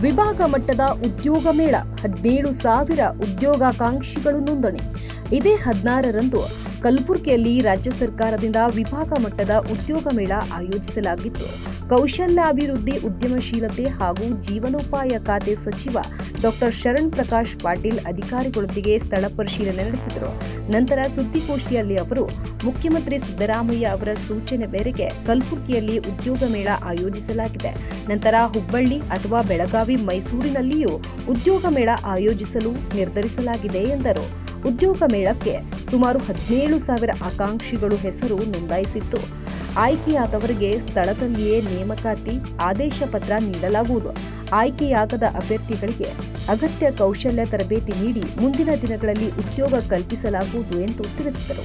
ವಿಭಾಗ ಮಟ್ಟದ ಉದ್ಯೋಗ ಮೇಳ. ಹದಿನೇಳು ಸಾವಿರ ಉದ್ಯೋಗಾಕಾಂಕ್ಷಿಗಳು ನೋಂದಣಿ. ಇದೇ ಹದಿನಾರರಂದು ಕಲಬುರಗಿಯಲ್ಲಿ ರಾಜ್ಯ ಸರ್ಕಾರದಿಂದ ವಿಭಾಗ ಮಟ್ಟದ ಉದ್ಯೋಗ ಮೇಳ ಆಯೋಜಿಸಲಾಗಿತ್ತು. ಕೌಶಲ್ಯಾಭಿವೃದ್ಧಿ, ಉದ್ಯಮಶೀಲತೆ ಹಾಗೂ ಜೀವನೋಪಾಯ ಖಾತೆ ಸಚಿವ ಡಾಕ್ಟರ್ ಶರಣ್ ಪ್ರಕಾಶ್ ಪಾಟೀಲ್ ಅಧಿಕಾರಿಗಳೊಂದಿಗೆ ಸ್ಥಳ ಪರಿಶೀಲನೆ ನಡೆಸಿದರು. ನಂತರ ಸುದ್ದಿಗೋಷ್ಠಿಯಲ್ಲಿ ಅವರು ಮುಖ್ಯಮಂತ್ರಿ ಸಿದ್ದರಾಮಯ್ಯ ಅವರ ಸೂಚನೆ ಮೇರೆಗೆ ಕಲಬುರಗಿಯಲ್ಲಿ ಉದ್ಯೋಗ ಮೇಳ ಆಯೋಜಿಸಲಾಗಿದೆ. ನಂತರ ಹುಬ್ಬಳ್ಳಿ ಅಥವಾ ಬೆಳಗಾವಿ, ಮೈಸೂರಿನಲ್ಲಿಯೂ ಉದ್ಯೋಗ ಮೇಳ ಆಯೋಜಿಸಲು ನಿರ್ಧರಿಸಲಾಗಿದೆ ಎಂದರು. ಉದ್ಯೋಗ ಮೇಳಕ್ಕೆ ಸುಮಾರು ಹದಿನೇಳು ಸಾವಿರ ಆಕಾಂಕ್ಷಿಗಳು ಹೆಸರು ನೋಂದಾಯಿಸಿತ್ತು. ಆಯ್ಕೆಯಾದವರಿಗೆ ಸ್ಥಳದಲ್ಲಿಯೇ ನೇಮಕಾತಿ, ಆದೇಶ ಪತ್ರ ನೀಡಲಾಗುವುದು. ಆಯ್ಕೆಯಾಗದ ಅಭ್ಯರ್ಥಿಗಳಿಗೆ ಅಗತ್ಯ ಕೌಶಲ್ಯ ತರಬೇತಿ ನೀಡಿ ಮುಂದಿನ ದಿನಗಳಲ್ಲಿ ಉದ್ಯೋಗ ಕಲ್ಪಿಸಲಾಗುವುದು ಎಂದು ತಿಳಿಸಿದರು.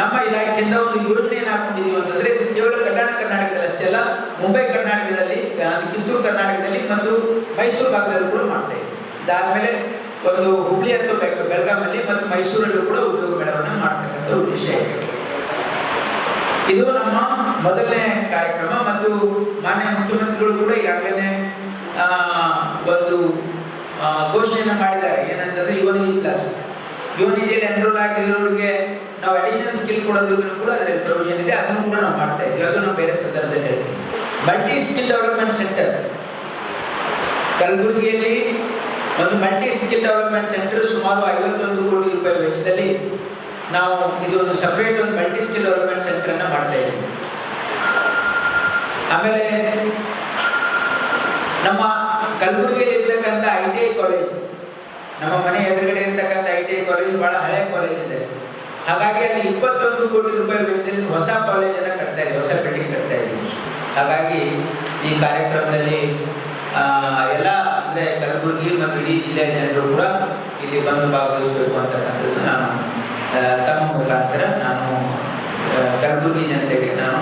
ನಮ್ಮ ಇಲಾಖೆಯಿಂದ ಒಂದು ಯೋಜನೆಯನ್ನು ಹಾಕೊಂಡಿದ್ದೀವಿ ಅಂತಂದ್ರೆ ಇದು ಕೇವಲ ಕಲ್ಯಾಣ ಕರ್ನಾಟಕದಲ್ಲಿ ಅಷ್ಟೇ ಅಲ್ಲ, ಮುಂಬೈ ಕರ್ನಾಟಕದಲ್ಲಿ ಕಿತ್ತೂರು ಕರ್ನಾಟಕದಲ್ಲಿ ಮತ್ತು ಮೈಸೂರು ಭಾಗದಲ್ಲೂ ಕೂಡ ಮಾಡ್ತಾ ಇದ್ದೀವಿ. ಇದಾದ್ಮೇಲೆ ಒಂದು ಹುಬ್ಳಿ ಅಥವಾ ಬೆಳಗಾಮಲ್ಲಿ ಮತ್ತು ಮೈಸೂರಲ್ಲೂ ಕೂಡ ಉದ್ಯೋಗ ಮೇಳವನ್ನು ಮಾಡ್ತಕ್ಕಂಥ ಉದ್ದೇಶ ಇದೆ. ಇದು ನಮ್ಮ ಮೊದಲನೇ ಕಾರ್ಯಕ್ರಮ ಮತ್ತು ಮಾನ್ಯ ಮುಖ್ಯಮಂತ್ರಿಗಳು ಕೂಡ ಈಗಾಗಲೇ ಒಂದು ಘೋಷಣೆಯನ್ನು ಮಾಡಿದ್ದಾರೆ. ಏನಂತಂದ್ರೆ ಯುವನಿಧಿ ಪ್ಲಸ್. ಯುವನಿಧಿಯಲ್ಲಿ ಎನ್ರೋಲ್ ಆಗಿರೋರಿಗೆ ನಾವು ಅಡಿಷನಲ್ ಸ್ಕಿಲ್ ಕೊಡೋದಕ್ಕೂ ಕೂಡ ಅದರಲ್ಲಿ ಪ್ರೊವಿಷನ್ ಇದೆ. ಅದನ್ನು ಕೂಡ ನಾವು ಮಾಡ್ತಾ ಇದ್ದೀವಿ. ಅದು ನಾವು ಬೇರೆ ಸಂದರ್ಭದಲ್ಲಿ ಹೇಳ್ತೀವಿ. ಮಲ್ಟಿ ಸ್ಕಿಲ್ ಡೆವಲಪ್ಮೆಂಟ್ ಸೆಂಟರ್ ಕಲಬುರಗಿಯಲ್ಲಿ ಒಂದು ಮಲ್ಟಿ ಸ್ಕಿಲ್ ಡೆವಲಪ್ಮೆಂಟ್ ಸೆಂಟರ್ ಸುಮಾರು ಐವತ್ತೊಂದು ಕೋಟಿ ರೂಪಾಯಿ ವೆಚ್ಚದಲ್ಲಿ ನಾವು ಇದು ಒಂದು ಸಪ್ರೇಟ್ ಒಂದು ಮಲ್ಟಿ ಸ್ಕಿಲ್ ಡೆವಲಪ್ಮೆಂಟ್ ಸೆಂಟರ್ ಅನ್ನ ಮಾಡ್ತಾ ಇದ್ದೀವಿ. ಆಮೇಲೆ ನಮ್ಮ ಕಲಬುರಗಿಯಲ್ಲಿ ಇರ್ತಕ್ಕಂಥ ಐ ಟಿ ಐ ಕಾಲೇಜ್ ನಮ್ಮ ಮನೆ ಎದುರುಗಡೆ ಇರ್ತಕ್ಕಂಥ ಐ ಟಿ ಐ ಕಾಲೇಜ್ ಬಹಳ ಹಳೆಯ ಕಾಲೇಜ್ ಇದೆ. ಹಾಗಾಗಿ ಅಲ್ಲಿ ಇಪ್ಪತ್ತೊಂದು ಕೋಟಿ ರೂಪಾಯಿ ವೆಚ್ಚದಲ್ಲಿ ಹೊಸ ಕಾಲೇಜನ್ನು ಕಟ್ತಾ ಇದ್ದೀವಿ ಹೊಸ ಬಿಲ್ಡಿಂಗ್ ಕಟ್ತಾ ಇದ್ದೀವಿ ಹಾಗಾಗಿ ಈ ಕಾರ್ಯಕ್ರಮದಲ್ಲಿ ಎಲ್ಲ ಅಂದರೆ ಕಲಬುರಗಿ ಮತ್ತು ಇಡೀ ಜಿಲ್ಲೆಯ ಜನರು ಕೂಡ ಇಲ್ಲಿ ಬಂದು ಭಾಗವಹಿಸಬೇಕು ಅಂತಕ್ಕಂಥದ್ದು ನಾನು ತಮ್ಮ ಮುಖಾಂತರ ನಾನು ಕಲಬುರಗಿ ಜನತೆಗೆ ನಾನು